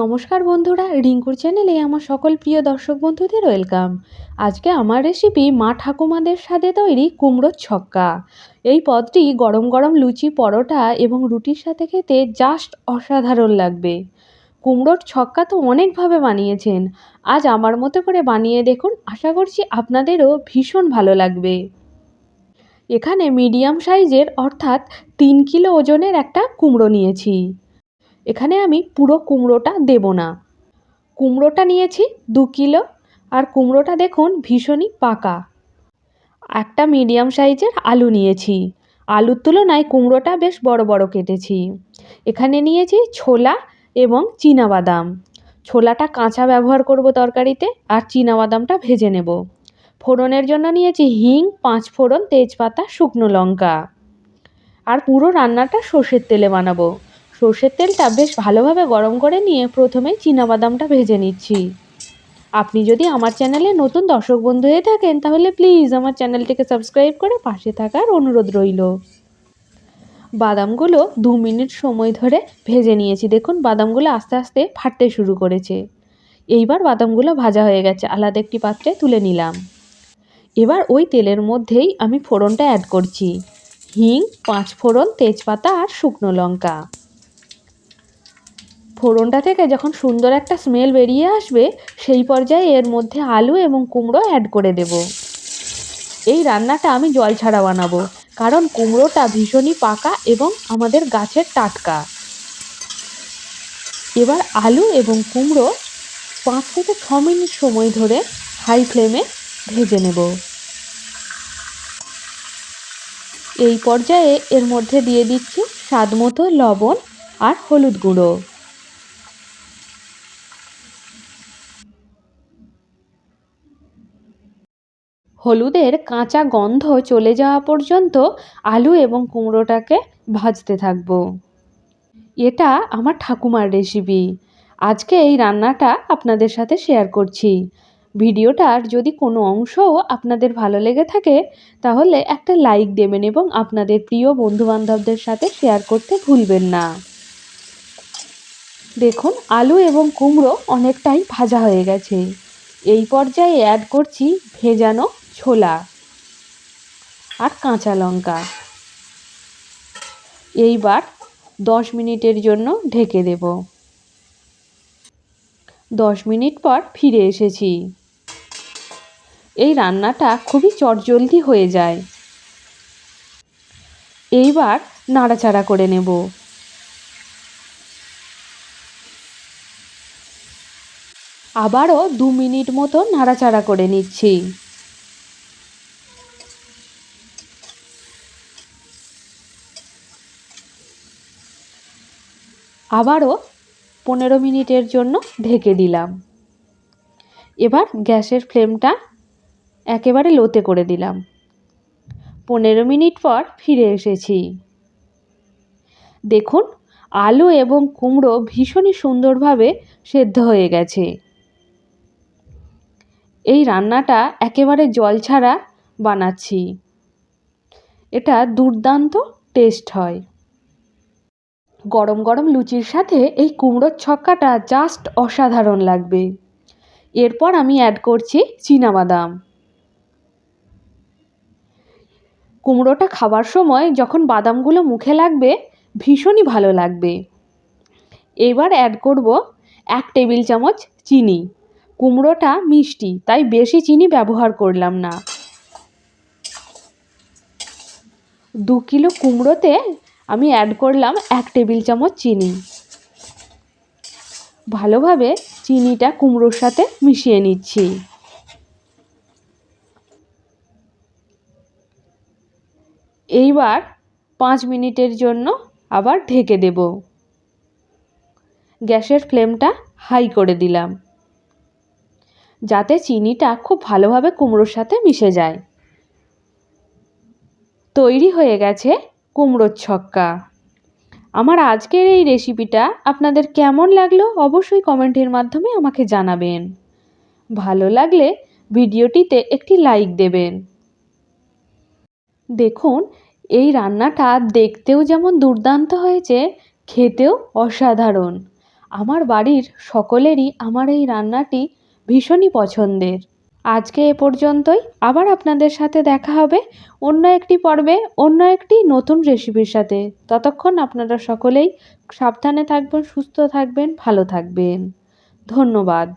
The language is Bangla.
নমস্কার বন্ধুরা, রিঙ্কুর চ্যানেলে আমার সকল প্রিয় দর্শক বন্ধুদের ওয়েলকাম আজকে আমার রেসিপি মা ঠাকুমাদের সাথে তৈরি কুমড়োর ছক্কা। এই পদটি গরম গরম লুচি, পরোটা এবং রুটির সাথে খেতে জাস্ট অসাধারণ লাগবে। কুমড়োর ছক্কা তো অনেকভাবে বানিয়েছেন। আজ আমার মতো করে বানিয়ে দেখুন, আশা করছি আপনাদেরও ভীষণ ভালো লাগবে। এখানে মিডিয়াম সাইজের অর্থাৎ তিন কিলো ওজনের একটা কুমড়ো নিয়েছি। এখানে আমি পুরো কুমড়োটা দেব না। কুমড়োটা নিয়েছি দু কিলো, আর কুমড়োটা দেখুন ভীষণই পাকা। একটা মিডিয়াম সাইজের আলু নিয়েছি। আলুর তুলনায় কুমড়োটা বেশ বড় বড় কেটেছি। এখানে নিয়েছি ছোলা এবং বাদাম ছোলাটা কাঁচা ব্যবহার করব তরকারিতে, আর বাদামটা ভেজে নেব। ফোড়নের জন্য নিয়েছি হিং, পাঁচ ফোড়ন, তেজপাতা, শুকনো লঙ্কা। আর পুরো রান্নাটা সর্ষের তেলে বানাবো। সর্ষের তেলটা বেশ ভালোভাবে গরম করে নিয়ে প্রথমে বাদামটা ভেজে নিচ্ছি। আপনি যদি আমার চ্যানেলে নতুন দর্শক বন্ধু হয়ে থাকেন, তাহলে প্লিজ আমার চ্যানেলটিকে সাবস্ক্রাইব করে পাশে থাকার অনুরোধ রইল। বাদামগুলো দু মিনিট সময় ধরে ভেজে নিয়েছি। দেখুন, বাদামগুলো আস্তে আস্তে ফাটতে শুরু করেছে। এইবার বাদামগুলো ভাজা হয়ে গেছে। আলাদা একটি পাত্রে তুলে নিলাম। এবার ওই তেলের মধ্যেই আমি ফোড়নটা অ্যাড করছি। হিং পাঁচ ফোড়ন তেজপাতা আর শুকনো লঙ্কা। ফোড়নটা থেকে যখন সুন্দর একটা স্মেল বেরিয়ে আসবে, সেই পর্যায়ে এর মধ্যে আলু এবং কুমড়ো অ্যাড করে দেব। এই রান্নাটা আমি জল ছাড়া বানাবো, কারণ কুমড়োটা ভীষণই পাকা এবং আমাদের গাছের টাটকা। এবার আলু এবং কুমড়ো পাঁচ থেকে ছ মিনিট সময় ধরে হাই ফ্লেমে ভেজে নেব। এই পর্যায়ে এর মধ্যে দিয়ে দিচ্ছি স্বাদ মতো লবণ আর হলুদ গুঁড়ো। হলুদের কাঁচা গন্ধ চলে যাওয়া পর্যন্ত আলু এবং কুমড়োটাকে ভাজতে থাকব। এটা আমার ঠাকুমার রেসিপি আজকে এই রান্নাটা আপনাদের সাথে শেয়ার করছি। ভিডিওটার যদি কোনো অংশ আপনাদের ভালো লেগে থাকে, তাহলে একটা লাইক দেবেন এবং আপনাদের প্রিয় বন্ধুবান্ধবদের সাথে শেয়ার করতে ভুলবেন না। দেখুন, আলু এবং কুমড়ো অনেকটাই ভাজা হয়ে গেছে। এই পর্যায়ে অ্যাড করছি ভেজানো ছোলা আর কাঁচা লঙ্কা। এইবার দশ মিনিটের জন্য ঢেকে দেব। দশ মিনিট পর ফিরে এসেছি। এই রান্নাটা খুবই চটজলদি হয়ে যায়। এইবার নাড়াচাড়া করে নেব। আবারও দু মিনিট মতো নাড়াচাড়া করে নিচ্ছি। আবারও পনেরো মিনিটের জন্য ঢেকে দিলাম। এবার গ্যাসের ফ্লেমটা একেবারে লোতে করে দিলাম। পনেরো মিনিট পর ফিরে এসেছি। দেখুন, আলু এবং কুমড়ো ভীষণই সুন্দরভাবে সেদ্ধ হয়ে গেছে। এই রান্নাটা একেবারে জল ছাড়া বানাচ্ছি। এটা দুর্দান্ত টেস্ট হয়। গরম গরম লুচির সাথে এই কুমড়োর ছক্কাটা জাস্ট অসাধারণ লাগবে। এরপর আমি অ্যাড করছি বাদাম কুমড়োটা খাবার সময় যখন বাদামগুলো মুখে লাগবে, ভীষণই ভালো লাগবে। এবার অ্যাড করব এক টেবিল চামচ চিনি। কুমড়োটা মিষ্টি, তাই বেশি চিনি ব্যবহার করলাম না। দু কিলো কুমড়োতে আমি অ্যাড করলাম এক টেবিল চামচ চিনি। ভালোভাবে চিনিটা কুমড়োর সাথে মিশিয়ে নিচ্ছি। এইবার পাঁচ মিনিটের জন্য আবার ঢেকে দেব। গ্যাসের ফ্লেমটা হাই করে দিলাম। যাতে চিনিটা খুব ভালোভাবে কুমড়োর সাথে মিশে যায়। তৈরি হয়ে গেছে কুমড়োর ছক্কা। আমার আজকের এই রেসিপিটা আপনাদের কেমন লাগল অবশ্যই কমেন্টের মাধ্যমে আমাকে জানাবেন। ভালো লাগলে ভিডিওটিতে একটি লাইক দেবেন। দেখুন, এই রান্নাটা দেখতেও যেমন দুর্দান্ত হয়েছে, খেতেও অসাধারণ। আমার বাড়ির সকলেরই আমার এই রান্নাটি ভীষণই পছন্দের। আজকে এ পর্যন্তই। আবার আপনাদের সাথে দেখা হবে অন্য একটি পর্বে, অন্য একটি নতুন রেসিপির সাথে। ততক্ষণ আপনারা সকলেই সাবধানে থাকবেন, সুস্থ থাকবেন, ভালো থাকবেন। ধন্যবাদ।